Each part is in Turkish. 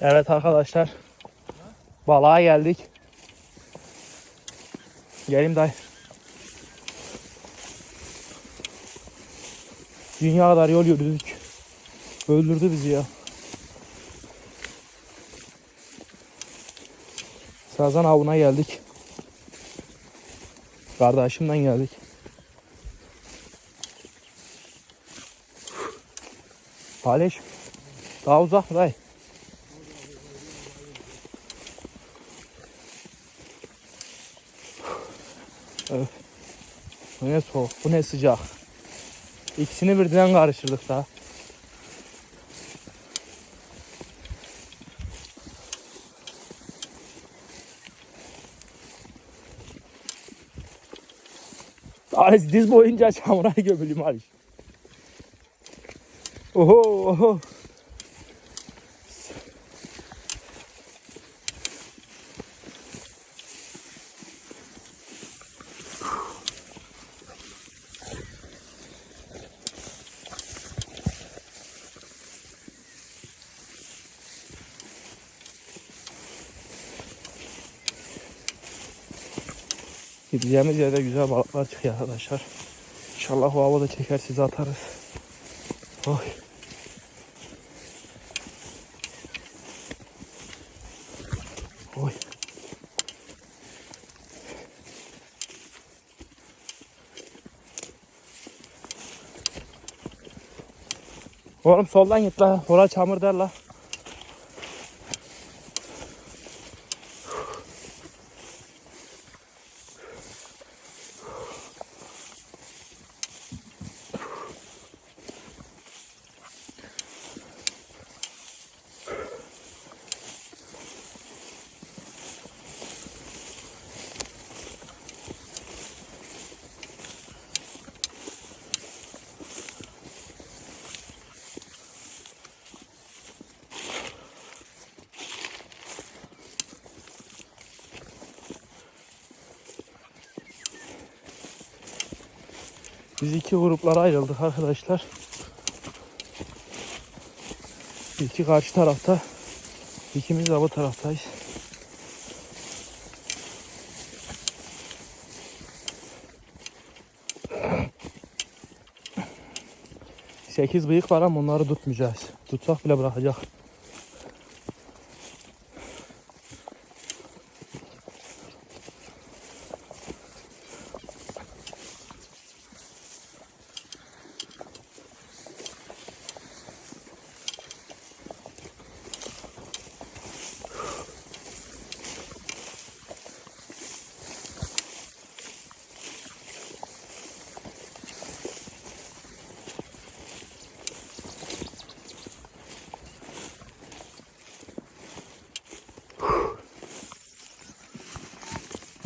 Evet arkadaşlar. Balığa geldik. Gelin dayı. Dünya kadar yol yürüdük. Öldürdü bizi ya. Sazan avına geldik. Kardeşimden geldik. Paylaş. Daha uzak mı dayı? Öf. Bu ne soğuk, bu ne sıcak. İkisini birden karıştırdık daha. Ali diz boyunca çamura gömülüm Ali. Oho oho. Gideceğimiz yerde güzel balıklar çıkıyor arkadaşlar. İnşallah o havada çeker sizi atarız. Oy. Oy. Oğlum soldan git la. Ora çamur der la. Biz iki gruplara ayrıldık arkadaşlar. İki karşı tarafta. İkimiz de bu taraftayız. Sekiz bıyık var ama onları tutmayacağız. Tutsak bile bırakacak.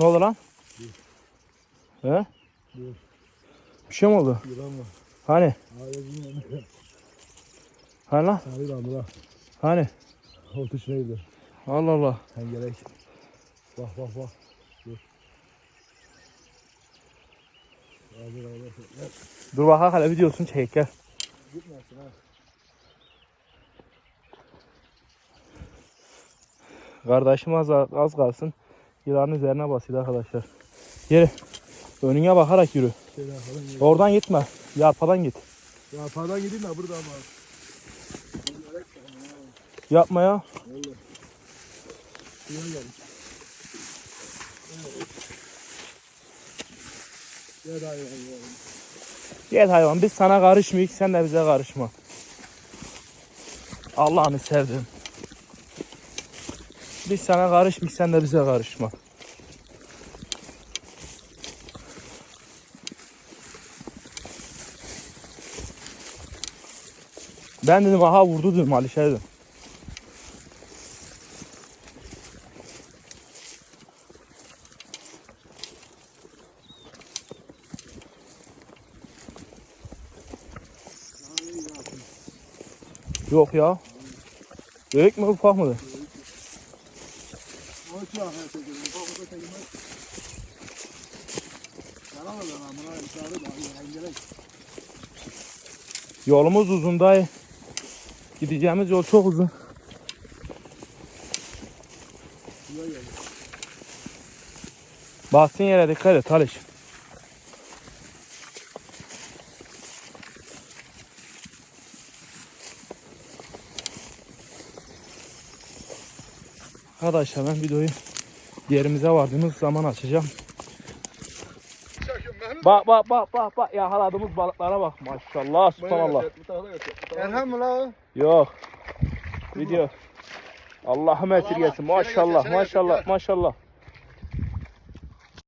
Ne oldu lan? He? Yok. Bir şey mi oldu? Yılan var. Hani? Hani lan? Sarı lan bırak. Hani? Otuş neydi? Allah Allah. Sen gerek. Bak bak bak. Dur. Gel. Dur bakalım hele videosunu çek gel. Gitmesin ha. Kardeşim az, az kalsın. Yılanın üzerine basıyor arkadaşlar. Yürü. Önüne bakarak yürü. Gel. Oradan gitme. Yarpadan git. Ya pardan gideyim de burada ama. Yapma ya. Vallahi. Evet. Gel hayvan. Gel hayvan biz sana karışmıyık sen de bize karışma. Allah'ını sevdim. Biz sana karışmıyık sen de bize karışma. Ben dedim aha vurdu dedim Alişe dedim. Yok ya. Büyük mü ufak mı? Yolumuz uzun dayı. Gideceğimiz yol çok uzun. Baksın yere dikkat et Haliç. Arkadaşlar ben videoyu yerimize vardığımız zaman açacağım. Bak bak bak bak bak yakaladığımız balıklara bak maşallah subhanallah. Erhan mı la? Yok. Video. Allah'ım esirgesin maşallah maşallah maşallah.